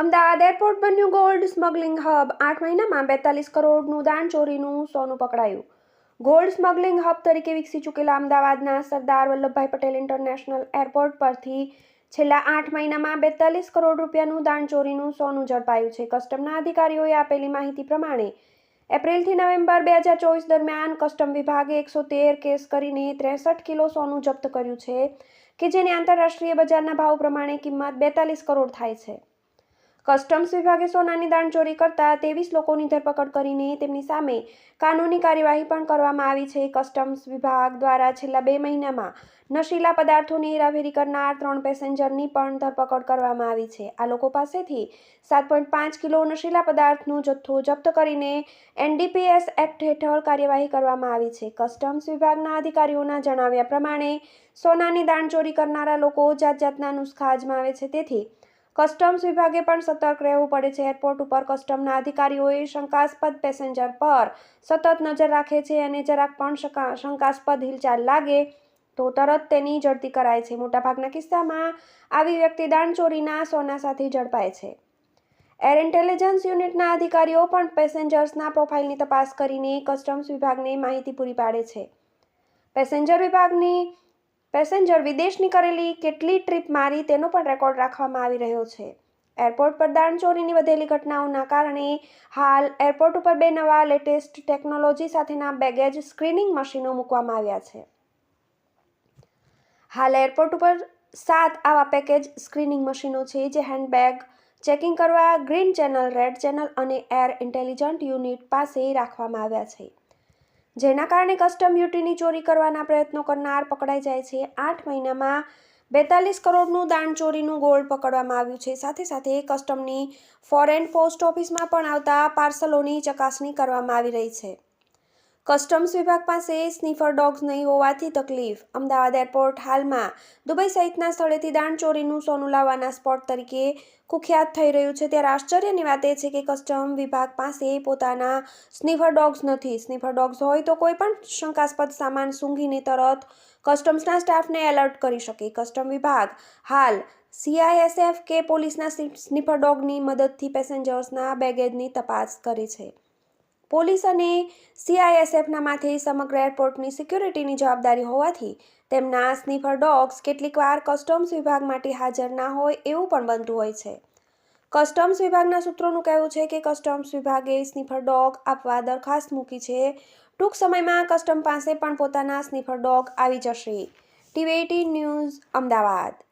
Ahmedabad airport બન્યું gold smuggling hub. આઠ મહિનામાં બેતાલીસ કરોડનું દાણ ચોરીનું સોનું પકડાયું. ગોલ્ડ સ્મગલિંગ હબ તરીકે વિકસી ચૂકેલા અમદાવાદના સરદાર વલ્લભભાઈ પટેલ ઇન્ટરનેશનલ એરપોર્ટ પરથી છેલ્લા આઠ મહિનામાં બેતાલીસ કરોડ રૂપિયાનું દાણ ચોરીનું સોનું ઝડપાયું છે. કસ્ટમના અધિકારીઓએ આપેલી માહિતી પ્રમાણે, એપ્રિલથી નવેમ્બર બે હજાર ચોવીસ દરમિયાન કસ્ટમ વિભાગે એકસો તેર કેસ કરીને ત્રેસઠ કિલો સોનું જપ્ત કર્યું છે, કે જેની આંતરરાષ્ટ્રીય બજારના ભાવ પ્રમાણે કિંમત બેતાલીસ કરોડ થાય છે. કસ્ટમ્સ વિભાગે સોનાની દાણચોરી કરતા ત્રેવીસ લોકોની ધરપકડ કરીને તેમની સામે કાનૂની કાર્યવાહી પણ કરવામાં આવી છે. કસ્ટમ્સ વિભાગ દ્વારા છેલ્લા બે મહિનામાં નશીલા પદાર્થોની હેરાફેરી કરનાર ત્રણ પેસેન્જરની પણ ધરપકડ કરવામાં આવી છે. આ લોકો પાસેથી સાત પોઈન્ટ પાંચ કિલો નશીલા પદાર્થનો જથ્થો જપ્ત કરીને એનડીપીએસ એક્ટ હેઠળ કાર્યવાહી કરવામાં આવી છે. કસ્ટમ્સ વિભાગના અધિકારીઓના જણાવ્યા પ્રમાણે સોનાની દાણચોરી કરનારા લોકો જાત જાતના નુસ્ખા અજમાવે છે. તેથી કસ્ટમ્સ વિભાગે પણ સતર્ક રહેવું પડે છે. એરપોર્ટ ઉપર કસ્ટમના અધિકારીઓએ શંકાસ્પદ પેસેન્જર પર સતત નજર રાખે છે અને જરાક પણ શંકા- શંકાસ્પદ હિલચાલ લાગે તો તરત તેની ઝડપી કરાય છે. મોટાભાગના કિસ્સામાં આવી વ્યક્તિ દાણચોરીના સોના સાથે ઝડપાય છે. એર ઇન્ટેલિજન્સ યુનિટના અધિકારીઓ પણ પેસેન્જર્સના પ્રોફાઇલની તપાસ કરીને કસ્ટમ્સ વિભાગને માહિતી પૂરી પાડે છે. પેસેન્જર વિભાગની પેસેન્જર વિદેશની કરેલી કેટલી ટ્રીપ મારી તેનો પણ રેકોર્ડ રાખવામાં આવી રહ્યો છે. એરપોર્ટ પર દાણચોરીની વધેલી ઘટનાઓના કારણે હાલ એરપોર્ટ ઉપર બે નવા લેટેસ્ટ ટેકનોલોજી સાથેના બેગેજ સ્ક્રીનિંગ મશીનો મૂકવામાં આવ્યા છે. હાલ એરપોર્ટ ઉપર સાત આવા પેકેજ સ્ક્રીનિંગ મશીનો છે, જે હેન્ડબેગ ચેકિંગ કરવા ગ્રીન ચેનલ રેડ ચેનલ અને એર ઇન્ટેલિજન્ટ યુનિટ પાસે રાખવામાં આવ્યા છે. જેના કારણે કસ્ટમ ડ્યુટીની ચોરી કરવાના પ્રયત્નો કરનાર પકડાઈ જાય છે. આઠ મહિનામાં બેતાલીસ કરોડનું દાણ ચોરીનું ગોલ્ડ પકડવામાં આવ્યું છે. સાથે સાથે કસ્ટમની ફોરેન પોસ્ટ ઓફિસમાં પણ આવતા પાર્સલોની ચકાસણી કરવામાં આવી રહી છે. કસ્ટમ્સ વિભાગ પાસે સ્નીફર ડોગ્સ નહીં હોવાથી તકલીફ. અમદાવાદ એરપોર્ટ હાલમાં દુબઈ સહિતના સ્થળેથી દાણચોરીનું સોનું લાવવાના સ્પોટ તરીકે કુખ્યાત થઈ રહ્યું છે. ત્યારે આશ્ચર્યની વાત એ છે કે કસ્ટમ વિભાગ પાસે પોતાના સ્નીફર ડોગ્સ નથી. સ્નીફર ડોગ્સ હોય તો કોઈ પણ શંકાસ્પદ સામાન સૂંઘીને તરત કસ્ટમ્સના સ્ટાફને એલર્ટ કરી શકે. કસ્ટમ વિભાગ હાલ સીઆઈએસએફ કે પોલીસના સ્નીફર ડોગની મદદથી પેસેન્જર્સના બેગેજની તપાસ કરે છે. પોલીસ અને સીઆઈએસએફના માથે સમગ્ર એરપોર્ટની સિક્યુરિટીની જવાબદારી હોવાથી તેમના સ્નીફર ડોગ્સ કેટલીકવાર કસ્ટમ્સ વિભાગ માટે હાજર ના હોય એવું પણ બનતું હોય છે. કસ્ટમ્સ વિભાગના સૂત્રોનું કહેવું છે કે કસ્ટમ્સ વિભાગે સ્નીફર ડોગ આપવા દરખાસ્ત મૂકી છે. ટૂંક સમયમાં કસ્ટમ પાસે પણ પોતાના સ્નીફર ડોગ આવી જશે. TV news Ahmedabad.